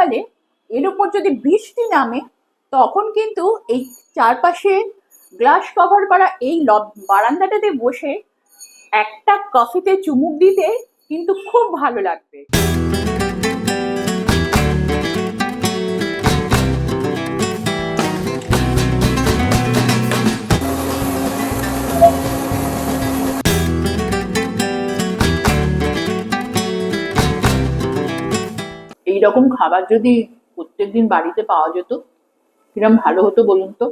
বর্ষাকালে এর উপর যদি বৃষ্টি নামে, তখন কিন্তু এই চারপাশে গ্লাস কভার করা এই বারান্দাটাতে বসে একটা কফিতে চুমুক দিতে কিন্তু খুব ভালো লাগবে। এইরকম খাবার যদি প্রত্যেকদিন বাড়িতে পাওয়া যেত, কিরম ভালো হতো বলুন তো?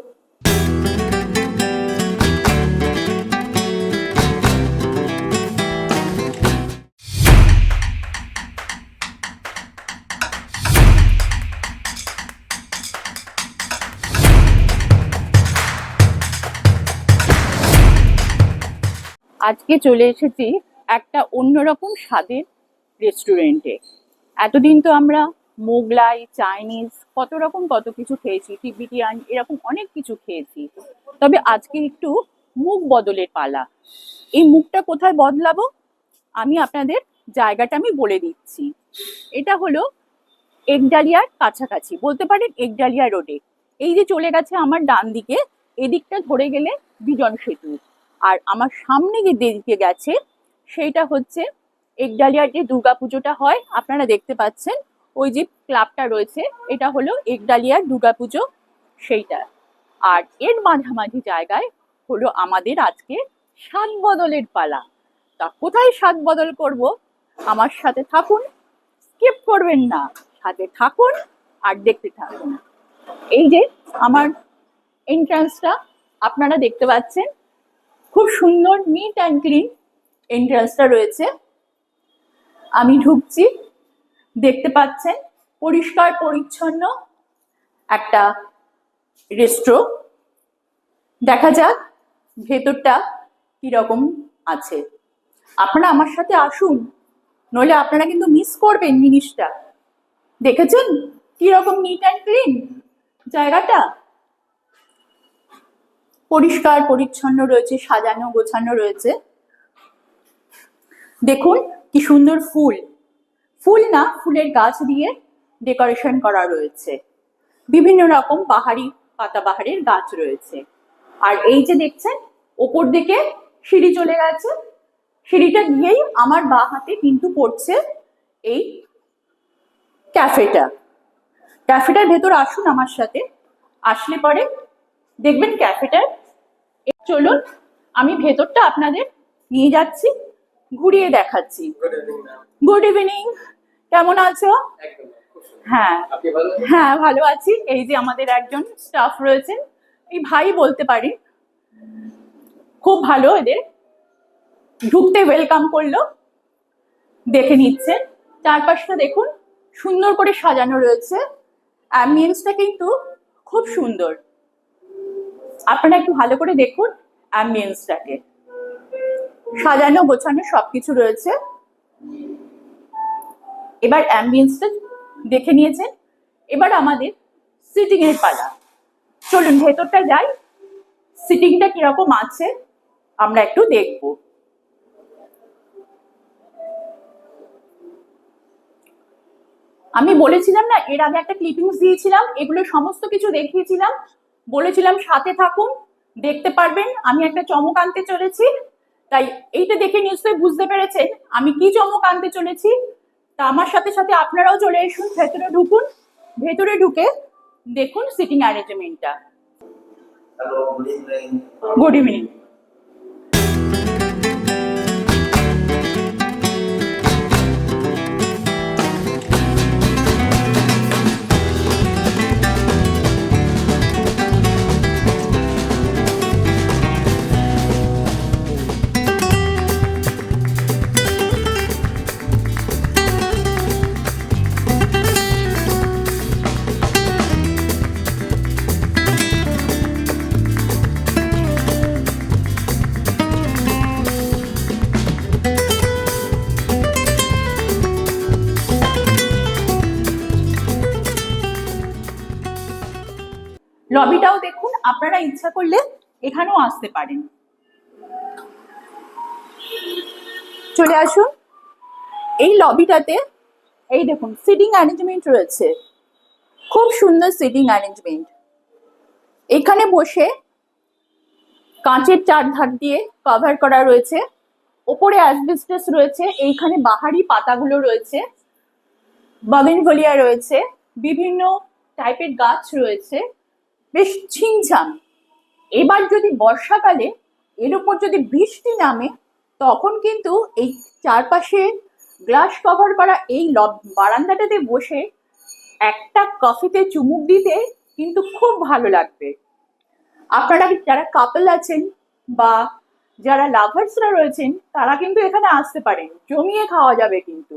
আজকে চলে এসেছি একটা অন্যরকম স্বাদের রেস্টুরেন্টে এতদিন তো আমরা মোগলাই, চাইনিজ, কত রকম কত কিছু খেয়েছি তিব্বিটিয়ান এরকম অনেক কিছু খেয়েছি। তবে আজকে একটু মুখ বদলের পালা। এই মুখটা কোথায় বদলাবো? আমি আপনাদের জায়গাটা আমি বলে দিচ্ছি। এটা হলো একডালিয়ার কাছাকাছি, বলতে পারেন একডালিয়া রোডে। এই যে চলে গেছে আমার ডান দিকে, এদিকটা ধরে গেলে বিজন সেতু। আর আমার সামনে যে দিকে গেছে, সেইটা হচ্ছে একডালিয়ার যে দুর্গাপুজোটা হয়, আপনারা দেখতে পাচ্ছেন, ওই যে ক্লাবটা রয়েছে, এটা হলো একডালিয়ার দুর্গাপুজো সেইটা। আর এর মাঝামাঝি জায়গায় হলো আমাদের আজকে স্বাদ বদলের পালা। তা কোথায় স্বাদ বদল করব? আমার সাথে থাকুন, স্কিপ করবেন না, সাথে থাকুন আর দেখতে থাকুন। এই যে আমার এন্ট্রান্সটা আপনারা দেখতে পাচ্ছেন, খুব সুন্দর নিট অ্যান্ড ক্লিন এন্ট্রান্সটা রয়েছে। আমি ঢুকছি। দেখতে পাচ্ছেন, পরিষ্কার পরিচ্ছন্ন একটা রেস্ট্রো দেখা যাক ভেতরটা কীরকম আছে। আপনারা আমার সাথে আসুন, নইলে আপনারা কিন্তু মিস করবেন জিনিসটা। দেখেছেন কীরকম নিট অ্যান্ড ক্লিন জায়গাটা? পরিষ্কার, পরিচ্ছন্ন রয়েছে, সাজানো, গোছানো রয়েছে। দেখুন কি সুন্দর ফুল। ফুল না, ফুলের গাছ দিয়ে ডেকোরেশন করা রয়েছে। বিভিন্ন রকম পাহাড়ি পাতাবাহারের গাছ রয়েছে। আর এই যে দেখছেন, ওপর দিকে সিঁড়ি চলে গেছে। সিঁড়িটা দিয়েই আমার বা হাতে কিন্তু পড়ছে এই ক্যাফেটা। ক্যাফেটার ভেতর আসুন আমার সাথে। আসলে পরে দেখবেন ক্যাফেটার। চলুন, আমি ভেতরটা আপনাদের নিয়ে যাচ্ছি। ঘুরিয়ে দেখাচ্ছি। গুড ইভিনিং কেমন আছো। হ্যাঁ? হ্যাঁ ভালো আছি। এই যে আমাদের একজন স্টাফ রয়েছেন এই ভাই বলতে পারি খুব ভালো এদের। ঢুকতে ওয়েলকাম করল দেখে নিচ্ছে। চারপাশটা দেখুন সুন্দর করে সাজানো রয়েছে। অ্যাম্বিয়েন্সটা কিন্তু খুব সুন্দর। আপনারা একটু ভালো করে দেখুন অ্যাম্বিয়েন্সটাকে সাজানো, গোছানো সবকিছু রয়েছে। এবার অ্যাম্বিয়েন্সটা দেখে নিয়েছেন। এবার আমাদের সিটিং এর পালা। চলুন, ভেতরটা যাই। সিটিংটা কীরকম আছে, আমরা একটু দেখব। আমি বলেছিলাম না, এর আগে একটা ক্লিপিংস দিয়েছিলাম, এগুলো সমস্ত কিছু দেখিয়েছিলাম। বলেছিলাম, সাথে থাকুন, দেখতে পারবেন, আমি একটা চমক আনতে চলেছি। তাই এইটা দেখে নিশ্চয়ই বুঝতে পেরেছেন আমি কি চমক আনতে চলেছি। তা আমার সাথে সাথে আপনারাও চলে আসুন ভেতরে ঢুকুন ভেতরে ঢুকে দেখুন সিটিং অ্যারেঞ্জমেন্টটা গুড ইভিনিং ইচ্ছা করলে এখানেও আসতে পারেন। চলে আসুন। এই লবিটাতে, এই দেখুন সিটিং অ্যারেঞ্জমেন্ট রয়েছে। খুব সুন্দর সিটিং অ্যারেঞ্জমেন্ট এখানে বসে কাঁচের চারধার দিয়ে কভার করা রয়েছে। ওপরে অ্যাসবেস্টাস রয়েছে, এইখানে বাহারি পাতাগুলো রয়েছে, বাগেনভলিয়া রয়েছে, বিভিন্ন টাইপের গাছ রয়েছে, বেশ ছিমছাম এবার যদি বর্ষাকালে এর উপর যদি বৃষ্টি নামে, তখন কিন্তু এই চারপাশে গ্লাস কভার করা এই বারান্দাটাতে বসে একটা কফিতে চুমুক দিতে কিন্তু খুব ভালো লাগবে। আপনারা যারা কাপল আছেন বা যারা লাভার্সরা রয়েছেন, তারা কিন্তু এখানে আসতে পারেন, জমিয়ে খাওয়া যাবে কিন্তু।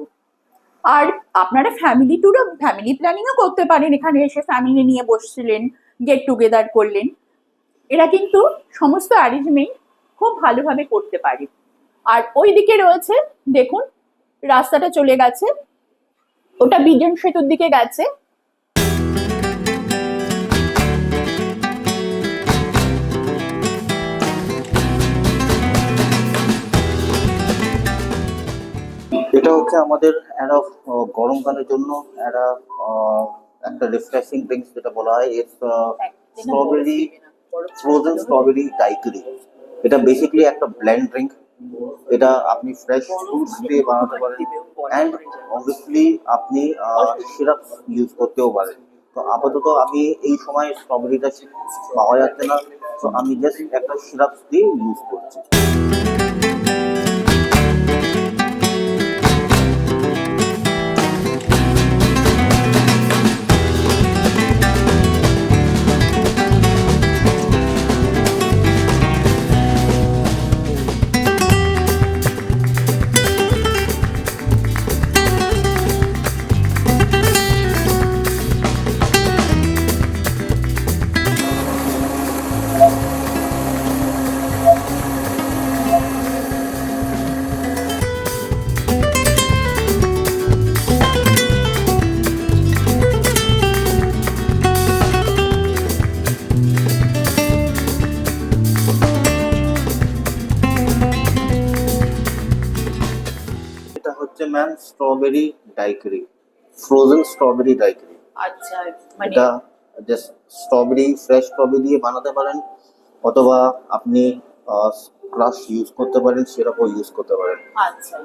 আর আপনারা ফ্যামিলি ট্যুরও ফ্যামিলি প্ল্যানিংও করতে পারেন, এখানে এসে ফ্যামিলি নিয়ে বসছিলেন গেট টুগেদার করলেন। এরা কিন্তু সমস্ত অ্যারেঞ্জমেন্ট খুব ভালোভাবে করতে পারে। আর ওই দিকে রয়েছে দেখুন রাস্তাটা চলে গেছে ওটা বিজন সেতুর দিকে গেছে। এটা হচ্ছে আমাদের একটা গরমকালের জন্য একটা একটা রিফ্রেশিং ড্রিঙ্কস যেটা বলা হয়। এর স্ট্রবেরি ফ্রোজেন স্ট্রবেরি ডাইকুরি এটা বেসিক্যালি একটা ব্ল্যান্ড ড্রিঙ্ক এটা আপনি ফ্রেশ ফ্রুটস দিয়ে বানাতে পারেন। অ্যান্ড অবভিয়াসলি আপনি সিরাপ ইউজ করতেও পারেন। তো আপাতত আমি এই সময় স্ট্রবেরিটা পাওয়া যাচ্ছে না। তো আমি জাস্ট একটা সিরাপ দিয়ে ইউজ করছি। ডাইকুরি ফ্রোজেন স্ট্রবেরি ডাইকুরি আচ্ছা মানে এটা জাস্ট স্ট্রবেরি ফ্রেশ স্ট্রবেরি দিয়ে বানাতে পারেন অথবা আপনি ক্রাশ ইউজ করতে পারেন সেরকম ইউজ করতে পারেন। আচ্ছা।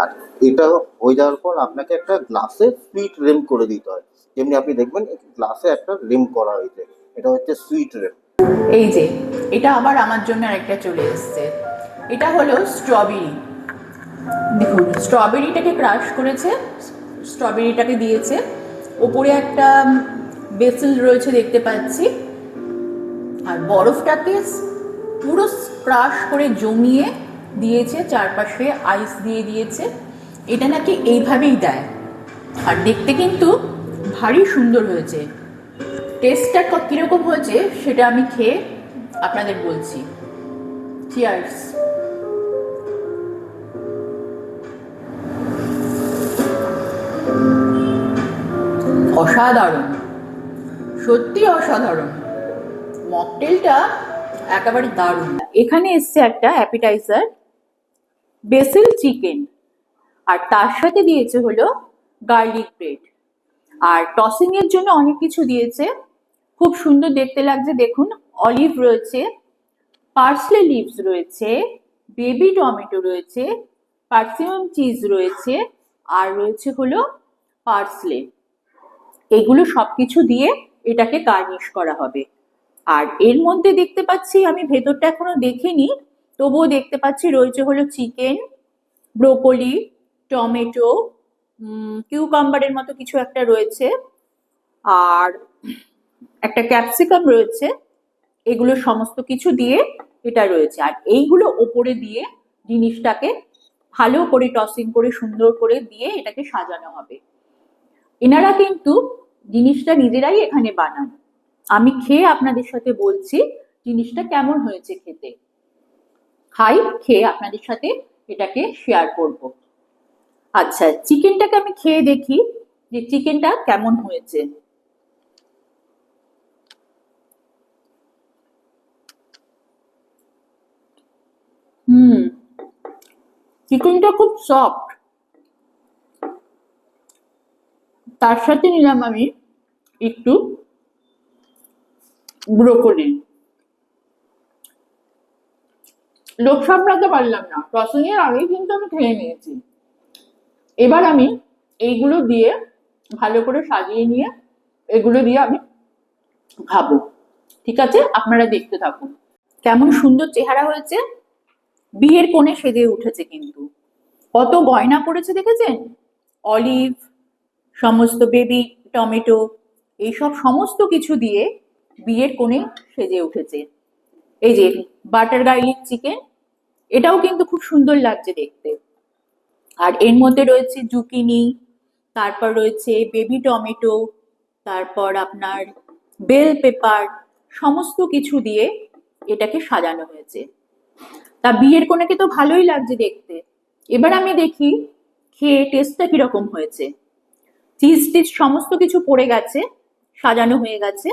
আর এটা হয়ে যাওয়ার পর আপনাকে একটা গ্লাসে সুইট রেম করে দিতে হয়। যেমনি আপনি দেখবেন গ্লাসে একটা রেম করা হয়েছে। এটা হচ্ছে সুইট রেম এই যে এটা আবার আমার জন্য আরেকটা চলে এসছে। এটা হলো স্ট্রবেরি দেখুন স্ট্রবেরিটাকে ক্রাশ করেছে স্ট্রবেরিটাকে দিয়েছে। ওপরে একটা বেসিল রয়েছে দেখতে পাচ্ছি। আর বরফটাকে পুরো ক্রাশ করে জমিয়ে দিয়েছে, চারপাশে আইস দিয়ে দিয়েছে। এটা নাকি এইভাবেই দেয়। আর দেখতে কিন্তু ভারী সুন্দর হয়েছে। টেস্টটা কীরকম হয়েছে, সেটা আমি খেয়ে আপনাদের বলছি। চিয়ার্স অসাধারণ। সত্যি অসাধারণ। মকটেলটা একেবারে দারুণ। এখানে এসছে একটা অ্যাপিটাইজার, বেসিল চিকেন, আর তার সাথে দিয়েছে হলো গার্লিক ব্রেড। আর টসিং এর জন্য অনেক কিছু দিয়েছে। খুব সুন্দর দেখতে লাগছে। দেখুন, অলিভ রয়েছে, পার্সলে লিভস রয়েছে, বেবি টমেটো রয়েছে পার্সিমম চিজ রয়েছে, আর রয়েছে হলো পার্সলে। এগুলো সবকিছু দিয়ে এটাকে গার্নিশ করা হবে। আর এর মধ্যে দেখতে পাচ্ছি, আমি ভেতরটা এখনও দেখিনি, তবুও দেখতে পাচ্ছি রয়েছে হলো চিকেন ব্রোকলি টমেটো কিউকাম্বারের মতো কিছু একটা রয়েছে। আর একটা ক্যাপসিকাম রয়েছে, এগুলো সমস্ত কিছু দিয়ে এটা রয়েছে। আর এইগুলো ওপরে দিয়ে জিনিসটাকে ভালো করে টসিং করে সুন্দর করে দিয়ে এটাকে সাজানো হবে। এনারা কিন্তু জিনিসটা নিজেরাই এখানে বানান। আমি খেয়ে আপনাদের সাথে বলছি, জিনিসটা কেমন হয়েছে খেতে। খাই, খেয়ে আপনাদের সাথে এটাকে শেয়ার করব। আচ্ছা চিকেনটাকে আমি খেয়ে দেখি যে চিকেনটা কেমন হয়েছে। হুম চিকেনটা খুব সফট তার সাথে নিলাম আমি একটু ব্রোকলি। লোক সামলাতে পারলাম না। ক্রসিংয়ের আগেই কিন্তু আমি খেয়ে নিয়েছি। এবার আমি এইগুলো দিয়ে ভালো করে সাজিয়ে নিয়ে এগুলো দিয়ে আমি খাব। ঠিক আছে? আপনারা দেখতে থাকুন। কেমন সুন্দর চেহারা হয়েছে। বিয়ের কোণে সেজে উঠেছে কিন্তু। কত গয়না পড়েছে দেখেছেন? অলিভ সমস্ত বেবি, টমেটো, এইসব সমস্ত কিছু দিয়ে বিয়ের কোণে সেজে উঠেছে। এই যে বাটার গার্লিক চিকেন, এটাও কিন্তু খুব সুন্দর লাগছে দেখতে। আর এর মধ্যে রয়েছে জুকিনি, তারপর রয়েছে বেবি টমেটো, তারপর আপনার বেল পেপার, সমস্ত কিছু দিয়ে এটাকে সাজানো হয়েছে। তা বিয়ের কোণেকে তো ভালোই লাগছে দেখতে। এবার আমি দেখি খেয়ে টেস্টটা কীরকম হয়েছে। চিজ টিজ সমস্ত কিছু পড়ে গেছে, সাজানো হয়ে গেছে।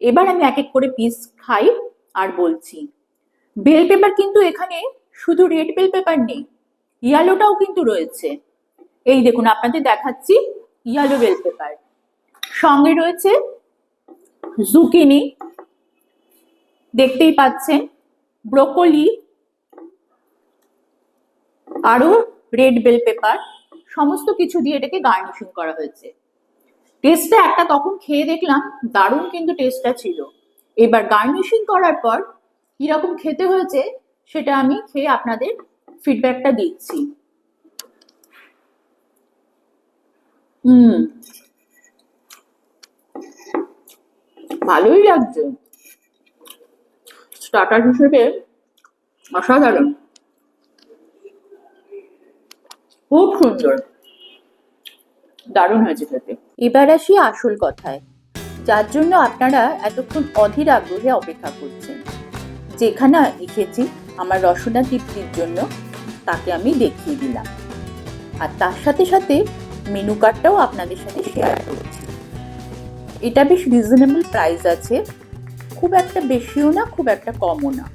এবার আমি এক এক করে পিস খাই আর বলছি। বেল পেপার কিন্তু এখানে শুধু রেড বেল পেপার নেই ইয়ালোটাও কিন্তু রয়েছে। এই দেখুন, আপনাদের দেখাচ্ছি ইয়ালো বেল পেপার সঙ্গে রয়েছে জুকিনি দেখতেই পাচ্ছেন ব্রোকলি আরও রেড বেল পেপার সমস্ত কিছু দিয়ে এটাকে গার্নিশিং করা হয়েছে। টেস্টটা একটা তখন খেয়ে দেখলাম, দারুণ কিন্তু টেস্টটা ছিল। এবার গার্নিশিং করার পর কীরকম খেতে হয়েছে সেটা আমি খেয়ে আপনাদের ফিডব্যাকটা দিচ্ছি। হুম। ভালোই লাগছে। স্টার্টার হিসেবে অসাধারণ। খুব সুন্দর। দারুণ হয়েছে খেতে। এবার আসি আসল কথায়। যার জন্য আপনারা এতক্ষণ অধীর আগ্রহে অপেক্ষা করছেন। যেখানে লিখেছি আমার রসনা তৃপ্তির জন্য, তাকে আমি দেখিয়ে দিলাম। আর তার সাথে সাথে মেনু কার্ডটাও আপনাদের সাথে শেয়ার করছি। এটা বেশ রিজনেবল প্রাইস আছে। খুব একটা বেশিও না, খুব একটা কমও না।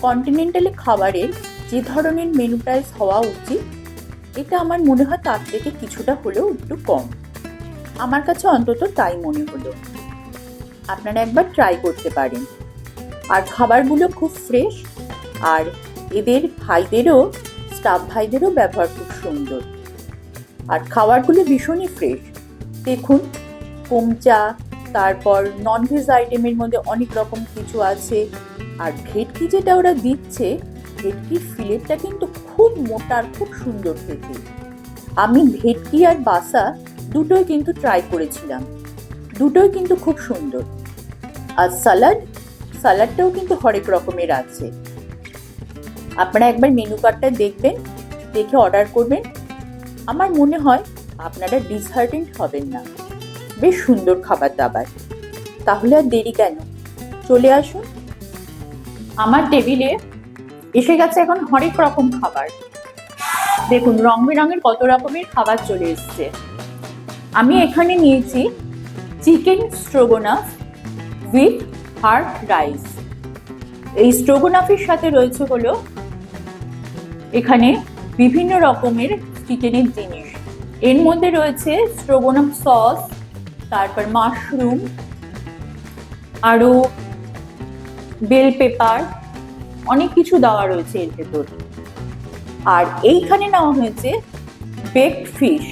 কন্টিনেন্টালি খাবারের যে ধরনের মেনু প্রাইস হওয়া উচিত এটা আমার মনে হয় তার থেকে কিছুটা হলেও একটু কম। আমার কাছে অন্তত তাই মনে হলো। আপনারা একবার ট্রাই করতে পারেন। আর খাবারগুলো খুব ফ্রেশ আর এদের ভাইদেরও স্টাফ ভাইদেরও ব্যবহার খুব সুন্দর। আর খাবারগুলো ভীষণই ফ্রেশ দেখুন, কোমচা, তারপর ননভেজ আইটেমের মধ্যে অনেক রকম কিছু আছে। আর ভেটকি যেটা ওরা দিচ্ছে ভেটকির ফিলেটটা কিন্তু খুব মোটা আর খুব সুন্দর খেতে আমি ভেটকি আর বাসা দুটোই কিন্তু ট্রাই করেছিলাম। দুটোই কিন্তু খুব সুন্দর। আর সালাড সালাডটাও কিন্তু হরেক রকমের আছে। আপনারা একবার মেনু কার্ডটা দেখবেন, দেখে অর্ডার করবেন। আমার মনে হয় আপনারা ডিসহার্টেন্ট হবেন না। বেশ সুন্দর খাবার দাবার। তাহলে আর দেরি কেন? চলে আসুন। আমার টেবিলে এসে গেছে এখন হরেক রকম খাবার। দেখুন, রং বেরঙের কত রকমের খাবার চলে এসছে। আমি এখানে নিয়েছি chicken stroganoff with hard rice. এই স্ট্রোগোনাফের সাথে রয়েছে হলো এখানে বিভিন্ন রকমের চিকেনের জিনিস। এর মধ্যে রয়েছে স্ট্রোগোনাফ সস, তারপর মাশরুম, আরও বেল পেপার অনেক কিছু দেওয়া রয়েছে এর ভেতর। আর এইখানে নেওয়া হয়েছে বেকড ফিশ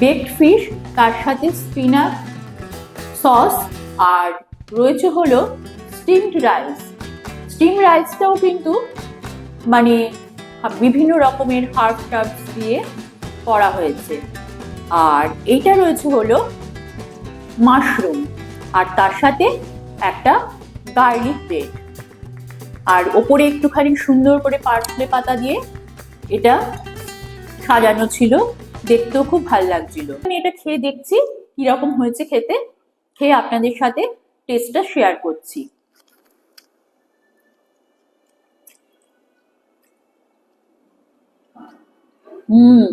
বেকড ফিশ তার সাথে স্পিনাচ সস আর রয়েছে হলো স্টিমড রাইস স্টিম রাইসটাও কিন্তু মানে বিভিন্ন রকমের হার্ব টার্বস দিয়ে করা হয়েছে। আর এইটা রয়েছে হলো মাশরুম আর তার সাথে একটা গার্লিক ব্রেড আর ওপরে একটুখানি সুন্দর করে পার্সলে পাতা দিয়ে এটা সাজানো ছিল। দেখতেও খুব ভালো লাগছিল। আমি এটা খেয়ে দেখছি কীরকম হয়েছে খেতে। খেয়ে আপনাদের সাথে টেস্টটা শেয়ার করছি। হুম।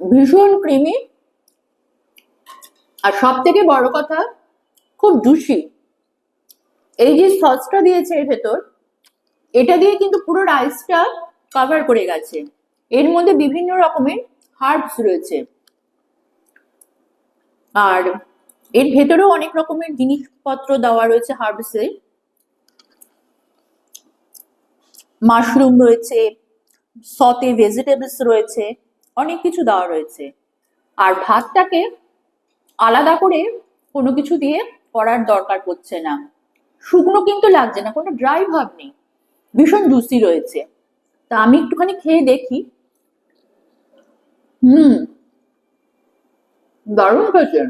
ভীষণ ক্রিমি আর সব থেকে বড় কথা, খুব জুসি এই যে সসটা দিয়েছে এর ভেতর, এটা দিয়ে কিন্তু পুরো রাইসটা কভার করে গেছে। এর মধ্যে বিভিন্ন রকমের হার্বস রয়েছে। আর এর ভেতরেও অনেক রকমের জিনিসপত্র দেওয়া রয়েছে হার্বসে মাশরুম রয়েছে সতে ভেজিটেবলস রয়েছে, অনেক কিছু দেওয়া রয়েছে। আর ভাতটাকে আলাদা করে কোনো কিছু দিয়ে করার দরকার পড়ছে না। শুকনো কিন্তু লাগছে না, কোনো ড্রাই ভাব নেই। ভীষণ জুসি রয়েছে। তা আমি একটুখানি খেয়ে দেখি। হুম। দারুণ খেয়েছে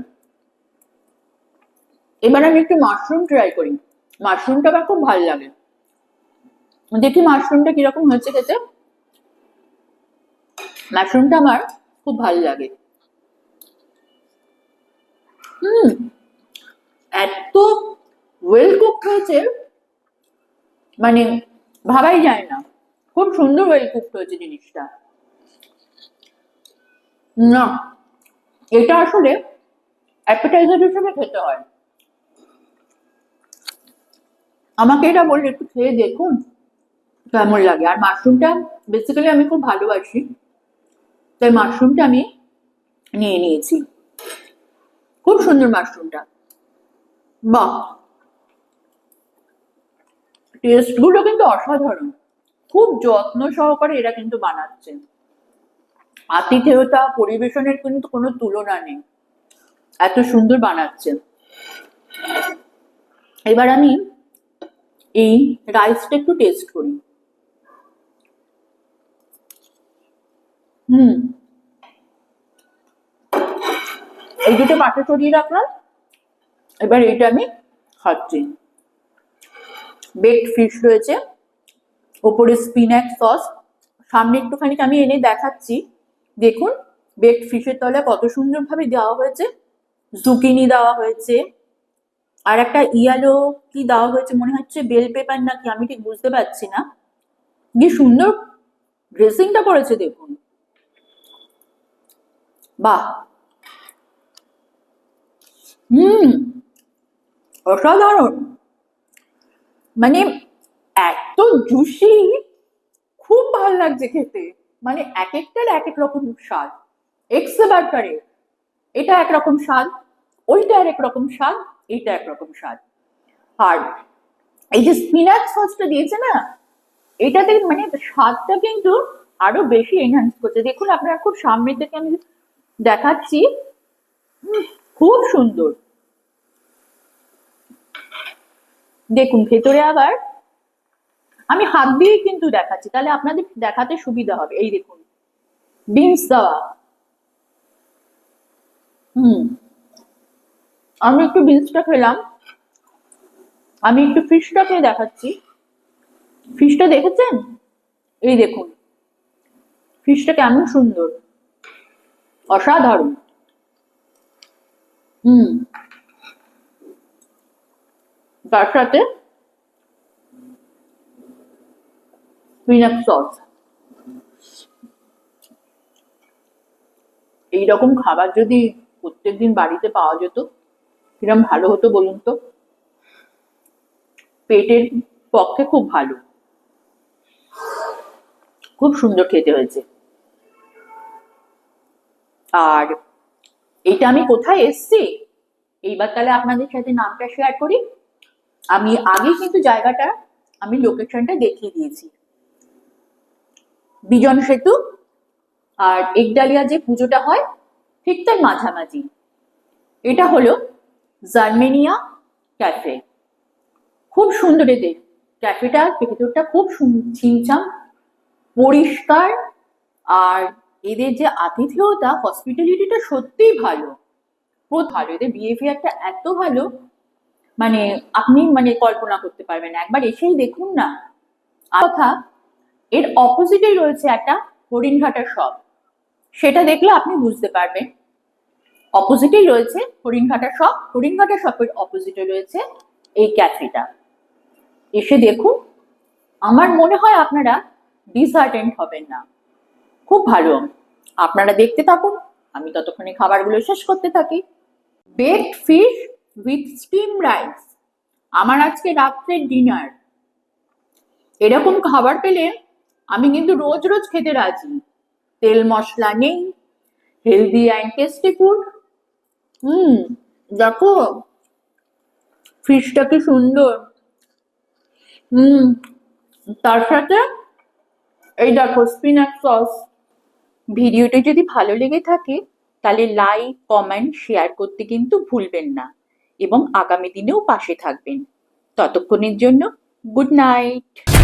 এবার আমি একটু মাশরুম ট্রাই করি। মাশরুমটা আমার খুব ভালো লাগে। দেখি মাশরুমটা কীরকম হয়েছে খেতে। মাশরুমটা আমার খুব ভালো লাগে। হুম। এত ওয়েল হয়েছে মানে ভাবাই যায় না। খুব সুন্দর ওয়েল কুক হয়েছে জিনিসটা। না, এটা আসলে অ্যাপেটাইজার হিসেবে খেতে হয়। আমাকে এটা বললে একটু খেয়ে দেখুন, কেমন লাগে। আর মাশরুমটা বেসিক্যালি আমি খুব ভালোবাসি, তাই মাশরুমটা আমি নিয়ে নিয়েছি। খুব সুন্দর মাশরুমটা। বাহ! টেস্টগুলো কিন্তু অসাধারণ। খুব যত্ন সহকারে এরা কিন্তু বানাচ্ছে। আতিথেয়তা, পরিবেশনের কিন্তু কোনো তুলনা নেই। এত সুন্দর বানাচ্ছে। এবার আমি এই রাইসটা একটু টেস্ট করি। হুম। এই দুটো পাশে সরিয়ে রাখলাম। এবার এইটা আমি খাচ্ছি। বেকড ফিশ রয়েছে, ওপরে স্পিনাক সস সামনে একটুখানি আমি এনে দেখাচ্ছি। দেখুন বেকড ফিশের তলায় কত সুন্দরভাবে দেওয়া হয়েছে। জুকিনি দেওয়া হয়েছে। আর একটা ইয়ালো কি দেওয়া হয়েছে মনে হচ্ছে? বেল পেপার নাকি? আমি ঠিক বুঝতে পারছি না। কি সুন্দর ড্রেসিংটা করেছে, দেখুন। বাহ! হুম, অসাধারণ। মানে এত জুসি, খুব ভালো লাগছে খেতে। মানে এক একটার এক এক রকম স্বাদ। এক্স বার্গারে এটা একরকম স্বাদ, ওইটা এক রকম স্বাদ, এইটা একরকম স্বাদ। আর এই যে স্পিনাচ সসটা দিয়েছে না, এটাতে মানে স্বাদটা কিন্তু আরও বেশি এনহান্স করছে। দেখুন, আপনারা খুব সামনে থেকে আমি দেখাচ্ছি। খুব সুন্দর। দেখুন, ভেতরে আবার আমি হাত দিয়েই কিন্তু দেখাচ্ছি, তাহলে আপনাদের দেখাতে সুবিধা হবে। এই দেখুন বিনস দেওয়া। হুম, আমি একটু বিনসটা খেলাম। আমি একটু ফিশটা খেয়ে দেখাচ্ছি। ফিশটা দেখেছেন? এই দেখুন ফিশটা কেমন সুন্দর, অসাধারণ। হুম সাথে পিনাট সস এইরকম খাবার যদি প্রত্যেকদিন বাড়িতে পাওয়া যেত, কিরম ভালো হতো বলুন তো? পেটের পক্ষে খুব ভালো। খুব সুন্দর খেতে হয়েছে। আর এটা আমি কোথায় এসছি? এইবার তাহলে আপনাদের সাথে নামটা শেয়ার করি। আমি আগে কিন্তু জায়গাটা, আমি লোকেশনটা দেখিয়ে দিয়েছি। বিজন সেতু আর একডালিয়া যে পুজোটা হয়, ঠিক তার মাঝামাঝি। এটা হলো জার্মেনিয়া ক্যাফে। খুব সুন্দর এদের। ক্যাফেটা, ভেতরটা খুব ছিমছাম, পরিষ্কার। আর এদের যে আতিথেয়তা হসপিটালিটিটা সত্যিই ভালো। খুব ভালো। এদের বিহেভিয়ারটা এত ভালো মানে আপনি মানে কল্পনা করতে পারবেন একবার এসেই দেখুন না। কথা, এর অপোজিটেই রয়েছে একটা হরিণঘাটা শপ সেটা দেখলে আপনি বুঝতে পারবেন। অপোজিটেই রয়েছে হরিণঘাটা শপ হরিণঘাটা শপের অপোজিটে রয়েছে এই ক্যাফেটা এসে দেখুন, আমার মনে হয় আপনারা ডিসহার্টেন্ড হবেন না। খুব ভালো। আপনারা দেখতে থাকুন। আমি ততক্ষণে খাবারগুলো শেষ করতে থাকি। Baked fish with steam rice আমার আজকে রাত্রের ডিনার এরকম খাবার পেলে আমি কিন্তু রোজ রোজ খেতে রাজি। তেল মশলা নেই healthy and tasty food hmm, দেখো ফিশটা কি সুন্দর। হুম, তার সাথে এই দেখো স্পিনাচ সস ভিডিওটি যদি ভালো লেগে থাকে, তাহলে লাইক কমেন্ট শেয়ার করতে কিন্তু ভুলবেন না। এবং আগামী দিনেও পাশে থাকবেন। ততক্ষণের জন্য গুড নাইট।